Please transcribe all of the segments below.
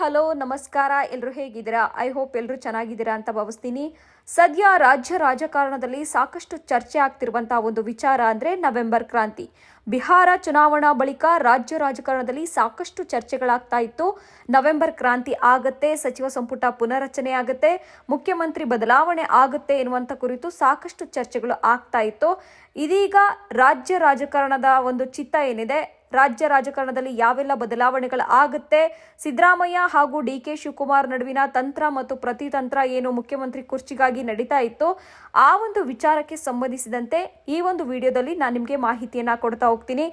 Hello, ನಮಸ್ಕಾರ. ಎಲ್ಲರೂ ಹೇಗಿದ್ದೀರಾ? ಐ ಹೋಪ್ ಎಲ್ಲರೂ ಚೆನ್ನಾಗಿದ್ದೀರಾ ಅಂತ ಭಾವಿಸ್ತೀನಿ. ಸದ್ಯ ರಾಜ್ಯ ರಾಜಕಾರಣದಲ್ಲಿ ಸಾಕಷ್ಟು ಚರ್ಚೆ ಆಗ್ತಿರುವಂತಹ ಒಂದು ವಿಚಾರ ಅಂದರೆ ನವೆಂಬರ್ ಕ್ರಾಂತಿ. ಬಿಹಾರ ಚುನಾವಣಾ ಬಳಿಕ ರಾಜ್ಯ ರಾಜಕಾರಣದಲ್ಲಿ ಸಾಕಷ್ಟು ಚರ್ಚೆಗಳಾಗ್ತಾ ಇತ್ತು. ನವೆಂಬರ್ ಕ್ರಾಂತಿ ಆಗತ್ತೆ, ಸಚಿವ ಸಂಪುಟ ಪುನರಚನೆ ಆಗತ್ತೆ, ಮುಖ್ಯಮಂತ್ರಿ ಬದಲಾವಣೆ ಆಗುತ್ತೆ ಎನ್ನುವಂಥ ಕುರಿತು ಸಾಕಷ್ಟು ಚರ್ಚೆಗಳು ಆಗ್ತಾ ಇತ್ತು. ಇದೀಗ ರಾಜ್ಯ ರಾಜಕಾರಣದ ಒಂದು ಚಿತ್ತ ಏನಿದೆ? ರಾಜ್ಯ ರಾಜಕಾರಣದಲ್ಲಿ ಯಾವೆಲ್ಲ ಬದಲಾವಣೆಗಳು ಆಗುತ್ತೆ? ಸಿದ್ದರಾಮಯ್ಯ ಹಾಗೂ ಡಿ ಕೆ ಶಿವಕುಮಾರ್ ನಡುವಿನ ತಂತ್ರ ಮತ್ತು ಪ್ರತಿತಂತ್ರ ಏನು ಮುಖ್ಯಮಂತ್ರಿ ಕುರ್ಚಿಗಾಗಿ ನಡೀತಾ ಇತ್ತು? ಆ ಒಂದು ವಿಚಾರಕ್ಕೆ ಸಂಬಂಧಿಸಿದಂತೆ ಈ ಒಂದು ವಿಡಿಯೋದಲ್ಲಿ ನಾನು ನಿಮಗೆ ಮಾಹಿತಿಯನ್ನ ಕೊಡ್ತಾ ಹೋಗ್ತೀನಿ.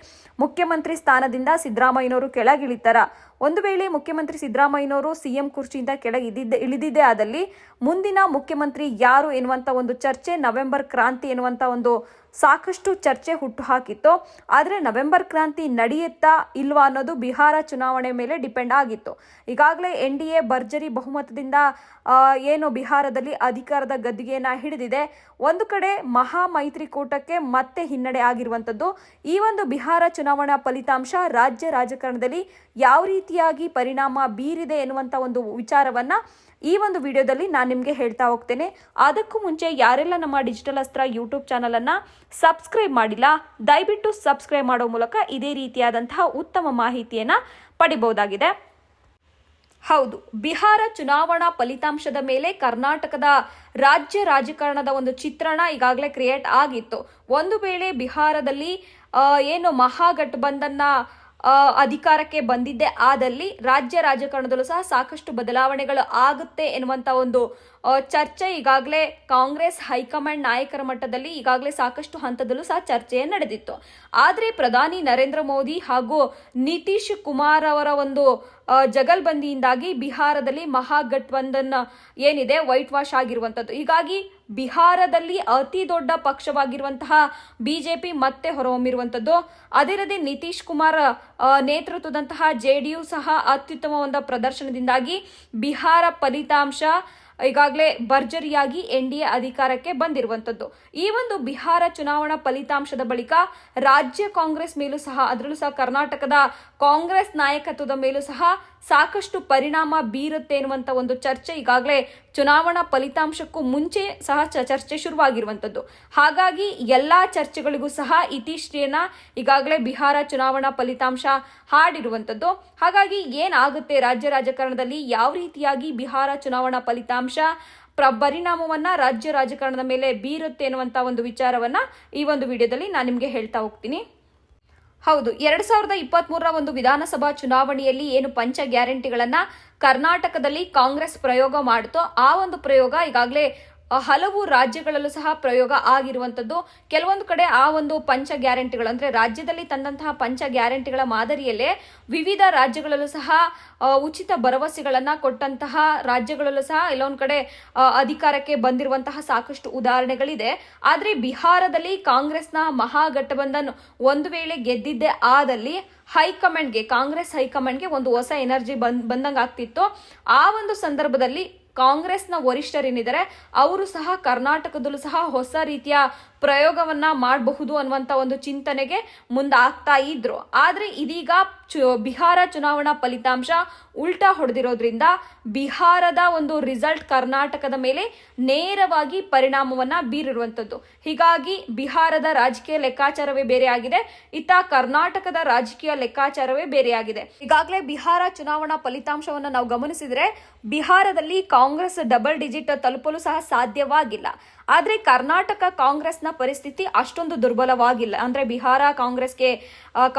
ಮುಖ್ಯಮಂತ್ರಿ ಸ್ಥಾನದಿಂದ ಸಿದ್ದರಾಮಯ್ಯನವರು ಕೆಳಗಿಳಿತಾರ. ಒಂದು ವೇಳೆ ಮುಖ್ಯಮಂತ್ರಿ ಸಿದ್ದರಾಮಯ್ಯನವರು ಸಿಎಂ ಕುರ್ಚಿಯಿಂದ ಕೆಳಗೆ ಇದ್ದಿದ್ದೆ ಇಳಿದಿದ್ದೇ ಆದಲ್ಲಿ ಮುಂದಿನ ಮುಖ್ಯಮಂತ್ರಿ ಯಾರು ಎನ್ನುವಂಥ ಒಂದು ಚರ್ಚೆ, ನವೆಂಬರ್ ಕ್ರಾಂತಿ ಎನ್ನುವಂಥ ಒಂದು ಸಾಕಷ್ಟು ಚರ್ಚೆ ಹುಟ್ಟು ಹಾಕಿತ್ತು ಆದರೆ ನವೆಂಬರ್ ಕ್ರಾಂತಿ ನಡೆಯುತ್ತಾ ಇಲ್ವಾ ಅನ್ನೋದು ಬಿಹಾರ ಚುನಾವಣೆ ಮೇಲೆ ಡಿಪೆಂಡ್ ಆಗಿತ್ತು. ಈಗಾಗಲೇ ಎನ್ ಡಿ ಎ ಭರ್ಜರಿ ಬಹುಮತದಿಂದ ಏನು ಬಿಹಾರದಲ್ಲಿ ಅಧಿಕಾರದ ಗದ್ದಿಗೆಯನ್ನ ಹಿಡಿದಿದೆ. ಒಂದು ಕಡೆ ಮಹಾ ಮೈತ್ರಿಕೂಟಕ್ಕೆ ಮತ್ತೆ ಹಿನ್ನಡೆ ಆಗಿರುವಂಥದ್ದು ಈ ಒಂದು ಬಿಹಾರ ಚುನಾವಣಾ ಫಲಿತಾಂಶ ರಾಜ್ಯ ರಾಜಕಾರಣದಲ್ಲಿ ಯಾವ ರೀತಿಯಾಗಿ ಪರಿಣಾಮ ಬೀರಿದೆ ಎನ್ನುವಂಥ ಒಂದು ವಿಚಾರವನ್ನ ಈ ಒಂದು ವಿಡಿಯೋದಲ್ಲಿ ನಾನು ನಿಮಗೆ ಹೇಳ್ತಾ ಹೋಗ್ತೇನೆ. ಅದಕ್ಕೂ ಮುಂಚೆ ಯಾರೆಲ್ಲ ನಮ್ಮ ಡಿಜಿಟಲ್ ಅಸ್ತ್ರ ಯೂಟ್ಯೂಬ್ ಚಾನಲನ್ನು ಸಬ್ಸ್ಕ್ರೈಬ್ ಮಾಡಿಲ್ಲ, ದಯವಿಟ್ಟು ಸಬ್ಸ್ಕ್ರೈಬ್ ಮಾಡೋ ಮೂಲಕ ಇದೇ ರೀತಿಯಾದಂತಹ ಉತ್ತಮ ಮಾಹಿತಿಯನ್ನು ಪಡಿಬಹುದಾಗಿದೆ. ಹೌದು, ಬಿಹಾರ ಚುನಾವಣಾ ಫಲಿತಾಂಶದ ಮೇಲೆ ಕರ್ನಾಟಕದ ರಾಜ್ಯ ರಾಜಕಾರಣದ ಒಂದು ಚಿತ್ರಣ ಈಗಾಗಲೇ ಕ್ರಿಯೇಟ್ ಆಗಿತ್ತು. ಒಂದು ವೇಳೆ ಬಿಹಾರದಲ್ಲಿ ಏನು ಮಹಾಗಠಬಂಧನ್ನ ಅಧಿಕಾರಕ್ಕೆ ಬಂದಿದ್ದೆ. ಆದಲ್ಲಿ ರಾಜ್ಯ ರಾಜಕಾರಣದಲ್ಲೂ ಸಹ ಸಾಕಷ್ಟು ಬದಲಾವಣೆಗಳು ಆಗುತ್ತೆ ಎನ್ನುವಂಥ ಒಂದು ಚರ್ಚೆ ಈಗಾಗಲೇ ಕಾಂಗ್ರೆಸ್, ಹೈಕಮಾಂಡ್ ನಾಯಕರ ಮಟ್ಟದಲ್ಲಿ ಈಗಾಗಲೇ ಸಾಕಷ್ಟು ಹಂತದಲ್ಲೂ ಸಹ ಚರ್ಚೆ ನಡೆದಿತ್ತು. ಆದರೆ ಪ್ರಧಾನಿ ನರೇಂದ್ರ ಮೋದಿ ಹಾಗೂ ನಿತೀಶ್ ಕುಮಾರ್ ಅವರ ಒಂದು ಜಗಲ್ಬಂದಿಯಿಂದಾಗಿ ಬಿಹಾರದಲ್ಲಿ ಮಹಾಗಠಬಂಧನ್ ಏನಿದೆ, ವೈಟ್ ವಾಶ್ ಆಗಿರುವಂಥದ್ದು ಹೀಗಾಗಿ ಬಿಹಾರದಲ್ಲಿ ಅತಿ ದೊಡ್ಡ ಪಕ್ಷವಾಗಿರುವಂತಹ ಬಿಜೆಪಿ ಮತ್ತೆ ಹೊರಹೊಮ್ಮಿರುವಂಥದ್ದು ರೀತಿ ನಿತೀಶ್ ಕುಮಾರ್ ನೇತೃತ್ವದಂತಹ ಜೆ ಸಹ ಅತ್ಯುತ್ತಮ ಒಂದು ಪ್ರದರ್ಶನದಿಂದಾಗಿ ಬಿಹಾರ ಫಲಿತಾಂಶ ಈಗಾಗಲೇ ಭರ್ಜರಿಯಾಗಿ ಎನ್ ಡಿ ಎ ಅಧಿಕಾರಕ್ಕೆ ಬಂದಿರುವಂಥದ್ದು ಈ ಒಂದು ಬಿಹಾರ ಚುನಾವಣಾ ಫಲಿತಾಂಶದ ಬಳಿಕ ರಾಜ್ಯ ಕಾಂಗ್ರೆಸ್ ಮೇಲೂ ಸಹ, ಅದರಲ್ಲೂ ಸಹ ಕರ್ನಾಟಕದ ಕಾಂಗ್ರೆಸ್ ನಾಯಕತ್ವದ ಮೇಲೂ ಸಹ ಸಾಕಷ್ಟು ಪರಿಣಾಮ ಬೀರುತ್ತೆ ಎನ್ನುವಂತ ಒಂದು ಚರ್ಚೆ ಈಗಾಗಲೇ ಚುನಾವಣಾ ಫಲಿತಾಂಶಕ್ಕೂ ಮುಂಚೆ ಸಹ ಚರ್ಚೆ ಶುರುವಾಗಿರುವಂಥದ್ದು ಹಾಗಾಗಿ ಎಲ್ಲಾ ಚರ್ಚೆಗಳಿಗೂ ಸಹ ಇತಿಶ್ರೀಯನ್ನ ಈಗಾಗಲೇ ಬಿಹಾರ ಚುನಾವಣಾ ಫಲಿತಾಂಶ ಹಾಡಿರುವಂಥದ್ದು ಹಾಗಾಗಿ ಏನಾಗುತ್ತೆ ರಾಜ್ಯ ರಾಜಕಾರಣದಲ್ಲಿ ಯಾವ ರೀತಿಯಾಗಿ ಬಿಹಾರ ಚುನಾವಣಾ ಫಲಿತಾಂಶ ಪ್ರ ಪರಿಣಾಮವನ್ನ ರಾಜ್ಯ ರಾಜಕಾರಣದ ಮೇಲೆ ಬೀರುತ್ತೆ ಅನ್ನುವಂತ ಒಂದು ವಿಚಾರವನ್ನ ಈ ಒಂದು ವಿಡಿಯೋದಲ್ಲಿ ನಾನು ನಿಮಗೆ ಹೇಳ್ತಾ ಹೋಗ್ತೀನಿ. ಹೌದು, ಎರಡ್ ಸಾವಿರದ ಇಪ್ಪತ್ತ್ ಮೂರರ ಒಂದು ವಿಧಾನಸಭಾ ಚುನಾವಣೆಯಲ್ಲಿ ಏನು ಪಂಚ ಗ್ಯಾರಂಟಿಗಳನ್ನ ಕರ್ನಾಟಕದಲ್ಲಿ ಕಾಂಗ್ರೆಸ್ ಪ್ರಯೋಗ ಮಾಡ್ತೋ ಆ ಒಂದು ಪ್ರಯೋಗ ಈಗಾಗಲೇ ಹಲವು ರಾಜ್ಯಗಳಲ್ಲೂ ಸಹ ಪ್ರಯೋಗ ಆಗಿರುವಂತದ್ದು. ಕೆಲವೊಂದು ಕಡೆ ಆ ಒಂದು ಪಂಚ ಗ್ಯಾರಂಟಿಗಳು, ಅಂದ್ರೆ ರಾಜ್ಯದಲ್ಲಿ ತಂದಂತಹ ಪಂಚ ಗ್ಯಾರಂಟಿಗಳ ಮಾದರಿಯಲ್ಲೇ ವಿವಿಧ ರಾಜ್ಯಗಳಲ್ಲೂ ಸಹ ಉಚಿತ ಭರವಸೆಗಳನ್ನ ಕೊಟ್ಟಂತಹ ರಾಜ್ಯಗಳಲ್ಲೂ ಸಹ ಎಲ್ಲೊಂದು ಕಡೆ ಅಧಿಕಾರಕ್ಕೆ ಬಂದಿರುವಂತಹ ಸಾಕಷ್ಟು ಉದಾಹರಣೆಗಳಿದೆ. ಆದರೆ ಬಿಹಾರದಲ್ಲಿ ಕಾಂಗ್ರೆಸ್ನ ಮಹಾಗಠಬಂಧನ್ ಒಂದು ವೇಳೆ ಗೆದ್ದಿದ್ದೆ ಆದಲ್ಲಿ ಹೈಕಮಾಂಡ್ಗೆ, ಕಾಂಗ್ರೆಸ್ ಹೈಕಮಾಂಡ್ಗೆ ಒಂದು ಹೊಸ ಎನರ್ಜಿ ಬಂದ್ ಬಂದಂಗೆ ಆ ಒಂದು ಸಂದರ್ಭದಲ್ಲಿ ಕಾಂಗ್ರೆಸ್ನ ವರಿಷ್ಠರೇನಿದ್ದಾರೆ ಅವರು ಸಹ ಕರ್ನಾಟಕದಲ್ಲೂ ಸಹ ಹೊಸ ರೀತಿಯ ಪ್ರಯೋಗವನ್ನ ಮಾಡಬಹುದು ಅನ್ನುವಂತ ಒಂದು ಚಿಂತನೆಗೆ ಮುಂದಾಗ್ತಾ ಇದ್ರು. ಆದರೆ ಇದೀಗ ಬಿಹಾರ ಚುನಾವಣಾ ಫಲಿತಾಂಶ ಉಲ್ಟಾ ಹೊಡೆದಿರೋದ್ರಿಂದ ಬಿಹಾರದ ಒಂದು ರಿಸಲ್ಟ್ ಕರ್ನಾಟಕದ ಮೇಲೆ ನೇರವಾಗಿ ಪರಿಣಾಮವನ್ನ ಬೀರಿರುವಂಥದ್ದು ಹೀಗಾಗಿ ಬಿಹಾರದ ರಾಜಕೀಯ ಲೆಕ್ಕಾಚಾರವೇ ಬೇರೆಯಾಗಿದೆ ಇತ್ತ ಕರ್ನಾಟಕದ ರಾಜಕೀಯ ಲೆಕ್ಕಾಚಾರವೇ ಬೇರೆಯಾಗಿದೆ ಈಗಾಗಲೇ ಬಿಹಾರ ಚುನಾವಣಾ ಫಲಿತಾಂಶವನ್ನು ನಾವು ಗಮನಿಸಿದ್ರೆ ಬಿಹಾರದಲ್ಲಿ ಕಾಂಗ್ರೆಸ್ ಡಬಲ್ ಡಿಜಿಟ್ ತಲುಪಲು ಸಹ ಸಾಧ್ಯವಾಗಿಲ್ಲ. ಆದ್ರೆ ಕರ್ನಾಟಕ ಕಾಂಗ್ರೆಸ್ನ ಪರಿಸ್ಥಿತಿ ಅಷ್ಟೊಂದು ದುರ್ಬಲವಾಗಿಲ್ಲ. ಅಂದರೆ ಬಿಹಾರ ಕಾಂಗ್ರೆಸ್ಗೆ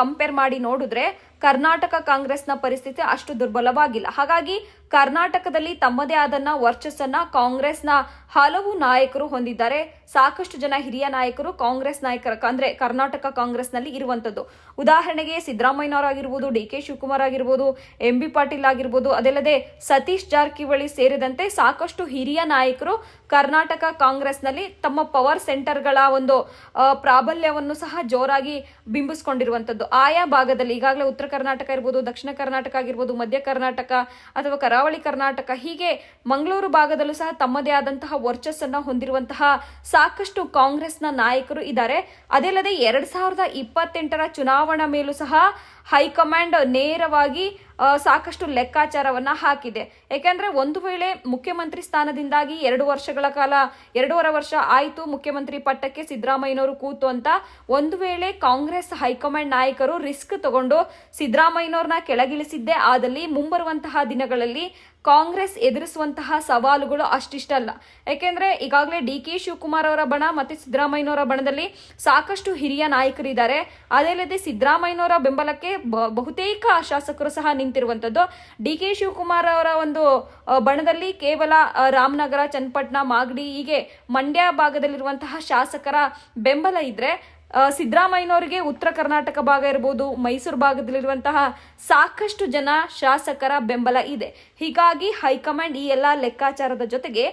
ಕಂಪೇರ್ ಮಾಡಿ ನೋಡಿದ್ರೆ ಕರ್ನಾಟಕ ಕಾಂಗ್ರೆಸ್ನ ಪರಿಸ್ಥಿತಿ ಅಷ್ಟು ದುರ್ಬಲವಾಗಿಲ್ಲ. ಹಾಗಾಗಿ ಕರ್ನಾಟಕದಲ್ಲಿ ತಮ್ಮದೇ ಆದನ್ನ ವರ್ಚಸ್ಸನ್ನ ಕಾಂಗ್ರೆಸ್ನ ಹಲವು ನಾಯಕರು ಹೊಂದಿದ್ದಾರೆ. ಸಾಕಷ್ಟು ಜನ ಹಿರಿಯ ನಾಯಕರು ಕಾಂಗ್ರೆಸ್ ನಾಯಕರ ಅಂದ್ರೆ ಕರ್ನಾಟಕ ಕಾಂಗ್ರೆಸ್ನಲ್ಲಿ ಇರುವಂತದ್ದು. ಉದಾಹರಣೆಗೆ ಸಿದ್ದರಾಮಯ್ಯನವರಾಗಿರ್ಬೋದು ಡಿ ಕೆ ಶಿವಕುಮಾರ್ ಆಗಿರ್ಬೋದು, ಎಂ ಬಿ ಪಾಟೀಲ್ ಆಗಿರ್ಬೋದು, ಅದಲ್ಲದೆ ಸತೀಶ್ ಜಾರಕಿಹೊಳಿ ಸೇರಿದಂತೆ ಸಾಕಷ್ಟು ಹಿರಿಯ ನಾಯಕರು ಕರ್ನಾಟಕ ಕಾಂಗ್ರೆಸ್ನಲ್ಲಿ ತಮ್ಮ ಪವರ್ ಸೆಂಟರ್ಗಳ ಒಂದು ಪ್ರಾಬಲ್ಯವನ್ನು ಸಹ ಜೋರಾಗಿ ಬಿಂಬಿಸಿಕೊಂಡಿರುವಂತದ್ದು. ಆಯಾ ಭಾಗದಲ್ಲಿ ಈಗಾಗಲೇ ಉತ್ತರ ಕರ್ನಾಟಕ ಇರ್ಬೋದು, ದಕ್ಷಿಣ ಕರ್ನಾಟಕ ಆಗಿರ್ಬೋದು, ಮಧ್ಯ ಕರ್ನಾಟಕ ಅಥವಾ ಕರಾವಳಿ ಕರ್ನಾಟಕ ಹೀಗೆ ಮಂಗಳೂರು ಭಾಗದಲ್ಲೂ ಸಹ ತಮ್ಮದೇ ಆದಂತಹ ವರ್ಚಸ್ಸನ್ನು ಹೊಂದಿರುವಂತಹ ಸಾಕಷ್ಟು ಕಾಂಗ್ರೆಸ್ನ ನಾಯಕರು ಇದ್ದಾರೆ. ಅದಲ್ಲದೆ ಎರಡ್ ಸಾವಿರದ ಇಪ್ಪತ್ತೆಂಟರ ಚುನಾವಣಾ ಮೇಲೂ ಸಹ ಹೈಕಮಾಂಡ್ ನೇರವಾಗಿ ಸಾಕಷ್ಟು ಲೆಕ್ಕಾಚಾರವನ್ನ ಹಾಕಿದೆ. ಯಾಕೆಂದ್ರೆ ಒಂದು ವೇಳೆ ಮುಖ್ಯಮಂತ್ರಿ ಸ್ಥಾನದಿಂದಾಗಿ ಎರಡು ವರ್ಷಗಳ ಕಾಲ, ಎರಡೂವರೆ ವರ್ಷ ಆಯಿತು ಮುಖ್ಯಮಂತ್ರಿ ಪಟ್ಟಕ್ಕೆ ಸಿದ್ದರಾಮಯ್ಯನವರು ಕೂತು ಅಂತ, ಒಂದು ವೇಳೆ ಕಾಂಗ್ರೆಸ್ ಹೈಕಮಾಂಡ್ ನಾಯಕರು ರಿಸ್ಕ್ ತಗೊಂಡು ಸಿದ್ದರಾಮಯ್ಯನವ್ರನ್ನ ಕೆಳಗಿಳಿಸಿದ್ದೇ, ಆದಲ್ಲಿ ಮುಂಬರುವಂತಹ ದಿನಗಳಲ್ಲಿ ಕಾಂಗ್ರೆಸ್ ಎದುರಿಸುವಂತಹ ಸವಾಲುಗಳು ಅಷ್ಟಿಷ್ಟಲ್ಲ. ಯಾಕೆಂದ್ರೆ ಈಗಾಗಲೇ ಡಿ ಕೆ ಶಿವಕುಮಾರ್ ಅವರ ಬಣ ಮತ್ತೆ ಸಿದ್ದರಾಮಯ್ಯನವರ ಬಣದಲ್ಲಿ ಸಾಕಷ್ಟು ಹಿರಿಯ ನಾಯಕರಿದ್ದಾರೆ. ಅದೇ ರೀತಿ ಸಿದ್ದರಾಮಯ್ಯನವರ ಬೆಂಬಲಕ್ಕೆ ಬಹುತೇಕ ಶಾಸಕರು ಸಹ ನಿಂತಿರುವಂತದ್ದು ಡಿ ಕೆ ಶಿವಕುಮಾರ್ ಅವರ ಒಂದು ಬಣದಲ್ಲಿ ಕೇವಲ ರಾಮನಗರ, ಚನ್ನಪಟ್ಟಣ, ಮಾಗಡಿ ಹೀಗೆ ಮಂಡ್ಯ ಭಾಗದಲ್ಲಿರುವಂತಹ ಶಾಸಕರ ಬೆಂಬಲ ಇದ್ರೆ ಸಿದ್ದರಾಮಯ್ಯನವರಿಗೆ ಉತ್ತರ ಕರ್ನಾಟಕ ಭಾಗ ಇರ್ಬೋದು, ಮೈಸೂರು ಭಾಗದಲ್ಲಿರುವಂತಹ ಸಾಕಷ್ಟು ಜನ ಶಾಸಕರ ಬೆಂಬಲ ಇದೆ. ಹೀಗಾಗಿ ಹೈಕಮಾಂಡ್ ಈ ಎಲ್ಲ ಲೆಕ್ಕಾಚಾರದ ಜೊತೆಗೆ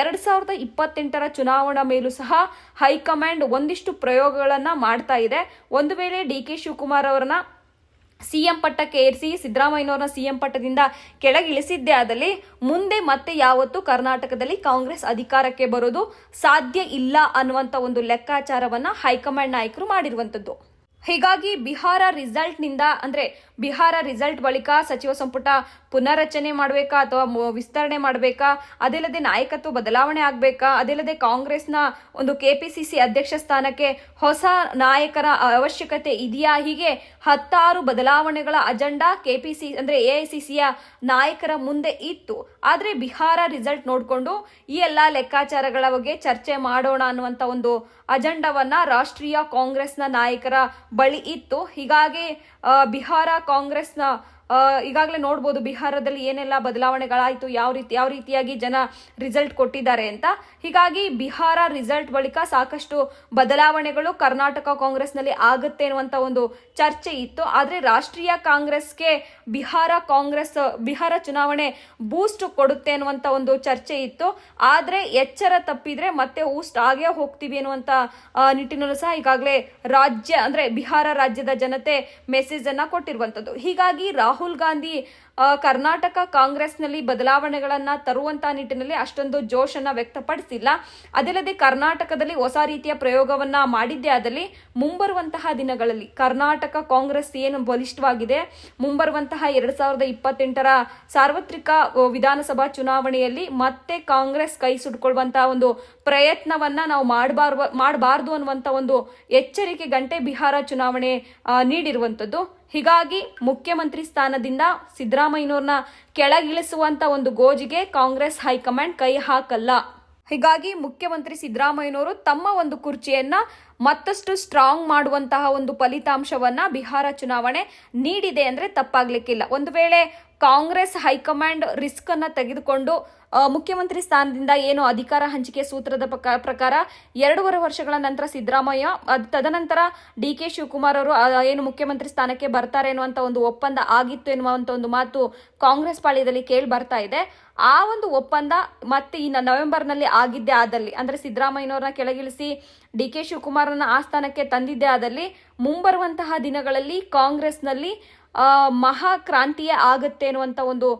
ಎರಡ್ ಸಾವಿರದ ಇಪ್ಪತ್ತೆಂಟರ ಚುನಾವಣಾ ಮೇಲೂ ಸಹ ಹೈಕಮಾಂಡ್ ಒಂದಿಷ್ಟು ಪ್ರಯೋಗಗಳನ್ನ ಮಾಡ್ತಾ ಇದೆ. ಒಂದು ವೇಳೆ ಡಿ ಕೆ ಶಿವಕುಮಾರ್ ಅವರನ್ನ ಸಿಎಂ ಪಟ್ಟಕ್ಕೆ ಏರಿಸಿ ಸಿದ್ದರಾಮಯ್ಯನವರನ್ನ ಸಿಎಂ ಪಟ್ಟದಿಂದ ಕೆಳಗಿಳಿಸಿದ್ದೇ ಆದಲ್ಲಿ ಮುಂದೆ ಮತ್ತೆ ಯಾವತ್ತೂ ಕರ್ನಾಟಕದಲ್ಲಿ ಕಾಂಗ್ರೆಸ್ ಅಧಿಕಾರಕ್ಕೆ ಬರೋದು ಸಾಧ್ಯ ಇಲ್ಲ ಅನ್ನುವಂಥ ಒಂದು ಲೆಕ್ಕಾಚಾರವನ್ನ ಹೈಕಮಾಂಡ್ ನಾಯಕರು ಮಾಡಿರುವಂಥದ್ದು ಹೀಗಾಗಿ ಬಿಹಾರ ರಿಸಲ್ಟ್ನಿಂದ ಅಂದ್ರೆ ಬಿಹಾರ ರಿಸಲ್ಟ್ ಬಳಿಕ ಸಚಿವ ಸಂಪುಟ ಪುನರ್ರಚನೆ ಮಾಡಬೇಕಾ ಅಥವಾ ವಿಸ್ತರಣೆ ಮಾಡಬೇಕಾ? ಅದಿಲ್ಲದೆ ನಾಯಕತ್ವ ಬದಲಾವಣೆ ಆಗಬೇಕಾ? ಅದಿಲ್ಲದೆ ಕಾಂಗ್ರೆಸ್ನ ಒಂದು ಕೆಪಿಸಿಸಿ ಅಧ್ಯಕ್ಷ ಸ್ಥಾನಕ್ಕೆ ಹೊಸ ನಾಯಕರ ಅವಶ್ಯಕತೆ ಇದೆಯಾ? ಹೀಗೆ ಹತ್ತಾರು ಬದಲಾವಣೆಗಳ ಅಜೆಂಡಾ ಕೆಪಿಸಿ ಅಂದ್ರೆ ಎಐಸಿಸಿಯ ನಾಯಕರ ಮುಂದೆ ಇತ್ತು. ಆದರೆ ಬಿಹಾರ ರಿಸಲ್ಟ್ ನೋಡಿಕೊಂಡು ಈ ಎಲ್ಲ ಲೆಕ್ಕಾಚಾರಗಳ ಬಗ್ಗೆ ಚರ್ಚೆ ಮಾಡೋಣ ಅನ್ನುವಂಥ ಒಂದು ಅಜೆಂಡವನ್ನ ರಾಷ್ಟ್ರೀಯ ಕಾಂಗ್ರೆಸ್ನ ನಾಯಕರ ಬಳಿ ಇತ್ತು. ಹೀಗಾಗಿ ಬಿಹಾರ ಕಾಂಗ್ರೆಸ್ನ ಈಗಾಗಲೇ ನೋಡ್ಬೋದು ಬಿಹಾರದಲ್ಲಿ ಏನೆಲ್ಲ ಬದಲಾವಣೆಗಳಾಯಿತು, ಯಾವ ರೀತಿ, ಯಾವ ರೀತಿಯಾಗಿ ಜನ ರಿಸಲ್ಟ್ ಕೊಟ್ಟಿದ್ದಾರೆ ಅಂತ. ಹೀಗಾಗಿ ಬಿಹಾರ ರಿಸಲ್ಟ್ ಬಳಿಕ ಸಾಕಷ್ಟು ಬದಲಾವಣೆಗಳು ಕರ್ನಾಟಕ ಕಾಂಗ್ರೆಸ್ನಲ್ಲಿ ಆಗುತ್ತೆ ಅನ್ನುವಂಥ ಒಂದು ಚರ್ಚೆ ಇತ್ತು. ಆದರೆ ರಾಷ್ಟ್ರೀಯ ಕಾಂಗ್ರೆಸ್ಗೆ ಬಿಹಾರ ಕಾಂಗ್ರೆಸ್, ಬಿಹಾರ ಚುನಾವಣೆ ಬೂಸ್ಟ್ ಕೊಡುತ್ತೆ ಅನ್ನುವಂಥ ಒಂದು ಚರ್ಚೆ ಇತ್ತು. ಆದರೆ ಎಚ್ಚರ ತಪ್ಪಿದ್ರೆ ಮತ್ತೆ ಊಸ್ಟ್ ಆಗೇ ಹೋಗ್ತೀವಿ ಅನ್ನುವಂಥ ನಿಟ್ಟಿನಲ್ಲೂ ಸಹ ಈಗಾಗಲೇ ರಾಜ್ಯ, ಅಂದ್ರೆ ಬಿಹಾರ ರಾಜ್ಯದ ಜನತೆ ಮೆಸೇಜ್ ಅನ್ನ ಕೊಟ್ಟಿರುವಂತದ್ದು. ಹೀಗಾಗಿ ರಾಹುಲ್ ಗಾಂಧಿ ಕರ್ನಾಟಕ ಕಾಂಗ್ರೆಸ್ನಲ್ಲಿ ಬದಲಾವಣೆಗಳನ್ನು ತರುವಂತ ನಿಟ್ಟಿನಲ್ಲಿ ಅಷ್ಟೊಂದು ಜೋಶನ್ನ ವ್ಯಕ್ತಪಡಿಸಿಲ್ಲ. ಅದಲ್ಲದೆ ಕರ್ನಾಟಕದಲ್ಲಿ ಹೊಸ ರೀತಿಯ ಪ್ರಯೋಗವನ್ನ ಮಾಡಿದ್ದೇ ಆದಲ್ಲಿ ಮುಂಬರುವಂತಹ ದಿನಗಳಲ್ಲಿ ಕರ್ನಾಟಕ ಕಾಂಗ್ರೆಸ್ ಏನು ಬಲಿಷ್ಠವಾಗಿದೆ. ಮುಂಬರುವಂತಹ ಎರಡ್ ಸಾವಿರದ ಇಪ್ಪತ್ತೆಂಟರ ಸಾರ್ವತ್ರಿಕ ವಿಧಾನಸಭಾ ಚುನಾವಣೆಯಲ್ಲಿ ಮತ್ತೆ ಕಾಂಗ್ರೆಸ್ ಕೈ ಸುಟ್ಕೊಳ್ಳುವಂತಹ ಒಂದು ಪ್ರಯತ್ನವನ್ನ ನಾವು ಮಾಡಬಾರ್ವ, ಮಾಡಬಾರ್ದು ಅನ್ನುವಂತ ಒಂದು ಎಚ್ಚರಿಕೆ ಗಂಟೆ ಬಿಹಾರ ಚುನಾವಣೆ ನೀಡಿರುವಂಥದ್ದು. ಹೀಗಾಗಿ ಮುಖ್ಯಮಂತ್ರಿ ಸ್ಥಾನದಿಂದ ಸಿದ್ದರಾಮಯ್ಯನವ್ರನ್ನ ಕೆಳಗಿಳಿಸುವಂತ ಒಂದು ಗೋಜಿಗೆ ಕಾಂಗ್ರೆಸ್ ಹೈಕಮಾಂಡ್ ಕೈ ಹಾಕಲ್ಲ. ಹೀಗಾಗಿ ಮುಖ್ಯಮಂತ್ರಿ ಸಿದ್ದರಾಮಯ್ಯನವರು ತಮ್ಮ ಒಂದು ಕುರ್ಚಿಯನ್ನ ಮತ್ತಷ್ಟು ಸ್ಟ್ರಾಂಗ್ ಮಾಡುವಂತಹ ಒಂದು ಫಲಿತಾಂಶವನ್ನ ಬಿಹಾರ ಚುನಾವಣೆ ನೀಡಿದೆ ಅಂದ್ರೆ ತಪ್ಪಾಗ್ಲಿಕ್ಕಿಲ್ಲ. ಒಂದು ವೇಳೆ ಕಾಂಗ್ರೆಸ್ ಹೈಕಮಾಂಡ್ ರಿಸ್ಕ್ ಅನ್ನ ತೆಗೆದುಕೊಂಡು ಮುಖ್ಯಮಂತ್ರಿ ಸ್ಥಾನದಿಂದ ಏನು ಅಧಿಕಾರ ಹಂಚಿಕೆ ಸೂತ್ರದ ಪ್ರಕ- ಪ್ರಕಾರ ಎರಡೂವರೆ ವರ್ಷಗಳ ನಂತರ ಸಿದ್ದರಾಮಯ್ಯ ತದನಂತರ ಡಿ ಕೆ ಶಿವಕುಮಾರ್ ಅವರು ಏನು ಮುಖ್ಯಮಂತ್ರಿ ಸ್ಥಾನಕ್ಕೆ ಬರ್ತಾರೆ ಎನ್ನುವಂತ ಒಂದು ಒಪ್ಪಂದ ಆಗಿತ್ತು ಎನ್ನುವಂತ ಒಂದು ಮಾತು ಕಾಂಗ್ರೆಸ್ ಪಾಳ್ಯದಲ್ಲಿ ಕೇಳಿ ಬರ್ತಾ ಇದೆ. ಆ ಒಂದು ಒಪ್ಪಂದ ಮತ್ತೆ ಇನ್ನು ನವೆಂಬರ್ನಲ್ಲಿ ಆಗಿದ್ದೆ ಆದಲ್ಲಿ, ಅಂದ್ರೆ ಸಿದ್ದರಾಮಯ್ಯನವರನ್ನ ಕೆಳಗಿಳಿಸಿ ಡಿ ಕೆ ಶಿವಕುಮಾರನ ಆ ಸ್ಥಾನಕ್ಕೆ ತಂದಿದ್ದೆ ಆದಲ್ಲಿ, ಮುಂಬರುವಂತಹ ದಿನಗಳಲ್ಲಿ ಕಾಂಗ್ರೆಸ್ನಲ್ಲಿ ಮಹಾ ಕ್ರಾಂತಿಯೇ ಆಗುತ್ತೆ ಅನ್ನುವಂಥ ಒಂದು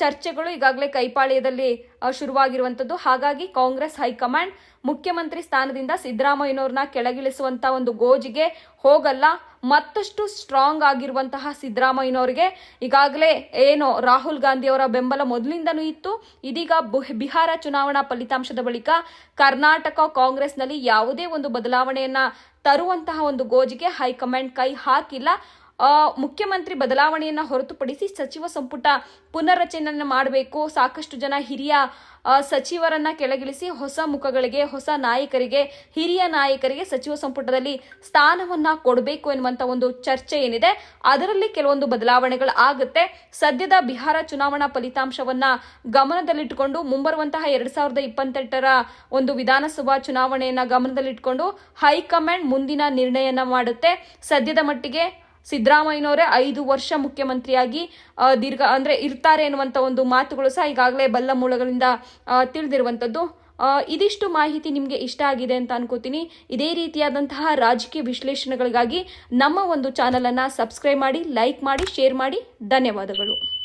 ಚರ್ಚೆಗಳು ಈಗಾಗಲೇ ಕೈಪಾಳ್ಯದಲ್ಲಿ ಶುರುವಾಗಿರುವಂಥದ್ದು. ಹಾಗಾಗಿ ಕಾಂಗ್ರೆಸ್ ಹೈಕಮಾಂಡ್ ಮುಖ್ಯಮಂತ್ರಿ ಸ್ಥಾನದಿಂದ ಸಿದ್ದರಾಮಯ್ಯನವ್ರನ್ನ ಕೆಳಗಿಳಿಸುವಂಥ ಒಂದು ಗೋಜಿಗೆ ಹೋಗಲ್ಲ. ಮತ್ತಷ್ಟು ಸ್ಟ್ರಾಂಗ್ ಆಗಿರುವಂತಹ ಸಿದ್ದರಾಮಯ್ಯನವರಿಗೆ ಈಗಾಗಲೇ ಏನು ರಾಹುಲ್ ಗಾಂಧಿ ಅವರ ಬೆಂಬಲ ಮೊದಲಿಂದನೂ ಇತ್ತು. ಇದೀಗ ಬಿಹಾರ ಚುನಾವಣಾ ಫಲಿತಾಂಶದ ಬಳಿಕ ಕರ್ನಾಟಕ ಕಾಂಗ್ರೆಸ್ನಲ್ಲಿ ಯಾವುದೇ ಒಂದು ಬದಲಾವಣೆಯನ್ನ ತರುವಂತಹ ಒಂದು ಗೋಜಿಗೆ ಹೈಕಮಾಂಡ್ ಕೈ ಹಾಕಿಲ್ಲ. ಮುಖ್ಯಮಂತ್ರಿ ಬದಲಾವಣೆಯನ್ನ ಹೊರತುಪಡಿಸಿ ಸಚಿವ ಸಂಪುಟ ಪುನರ್ರಚನೆಯನ್ನು ಮಾಡಬೇಕು. ಸಾಕಷ್ಟು ಜನ ಹಿರಿಯ ಸಚಿವರನ್ನ ಕೆಳಗಿಳಿಸಿ ಹೊಸ ಮುಖಗಳಿಗೆ, ಹೊಸ ನಾಯಕರಿಗೆ, ಹಿರಿಯ ನಾಯಕರಿಗೆ ಸಚಿವ ಸಂಪುಟದಲ್ಲಿ ಸ್ಥಾನವನ್ನ ಕೊಡಬೇಕು ಎನ್ನುವಂತ ಒಂದು ಚರ್ಚೆ ಏನಿದೆ. ಅದರಲ್ಲಿ ಕೆಲವೊಂದು ಬದಲಾವಣೆಗಳು ಆಗುತ್ತೆ. ಸದ್ಯದ ಬಿಹಾರ ಚುನಾವಣಾ ಫಲಿತಾಂಶವನ್ನ ಗಮನದಲ್ಲಿಟ್ಟುಕೊಂಡು ಮುಂಬರುವಂತಹ ಎರಡ್ ಸಾವಿರದ ಇಪ್ಪತ್ತೆಂಟರ ಒಂದು ವಿಧಾನಸಭಾ ಚುನಾವಣೆಯನ್ನ ಗಮನದಲ್ಲಿಟ್ಟುಕೊಂಡು ಹೈಕಮಾಂಡ್ ಮುಂದಿನ ನಿರ್ಣಯನ ಮಾಡುತ್ತೆ. ಸದ್ಯದ ಮಟ್ಟಿಗೆ ಸಿದ್ದರಾಮಯ್ಯನವರೇ ಐದು ವರ್ಷ ಮುಖ್ಯಮಂತ್ರಿಯಾಗಿ ದೀರ್ಘ ಅಂದ್ರೆ ಇರ್ತಾರೆ ಎನ್ನುವಂತ ಒಂದು ಮಾತುಗಳು ಸಹ ಈಗಾಗಲೇ ಬಲ್ಲ ಮೂಲಗಳಿಂದ ಆ, ಇದಿಷ್ಟು ಮಾಹಿತಿ ನಿಮಗೆ ಇಷ್ಟ ಆಗಿದೆ ಅಂತ ಅನ್ಕೋತೀನಿ. ಇದೇ ರೀತಿಯಾದಂತಹ ರಾಜಕೀಯ ವಿಶ್ಲೇಷಣೆಗಳಿಗಾಗಿ ನಮ್ಮ ಒಂದು ಚಾನಲನ್ನು ಸಬ್ಸ್ಕ್ರೈಬ್ ಮಾಡಿ ಲೈಕ್ ಮಾಡಿ ಶೇರ್ ಮಾಡಿ. ಧನ್ಯವಾದಗಳು.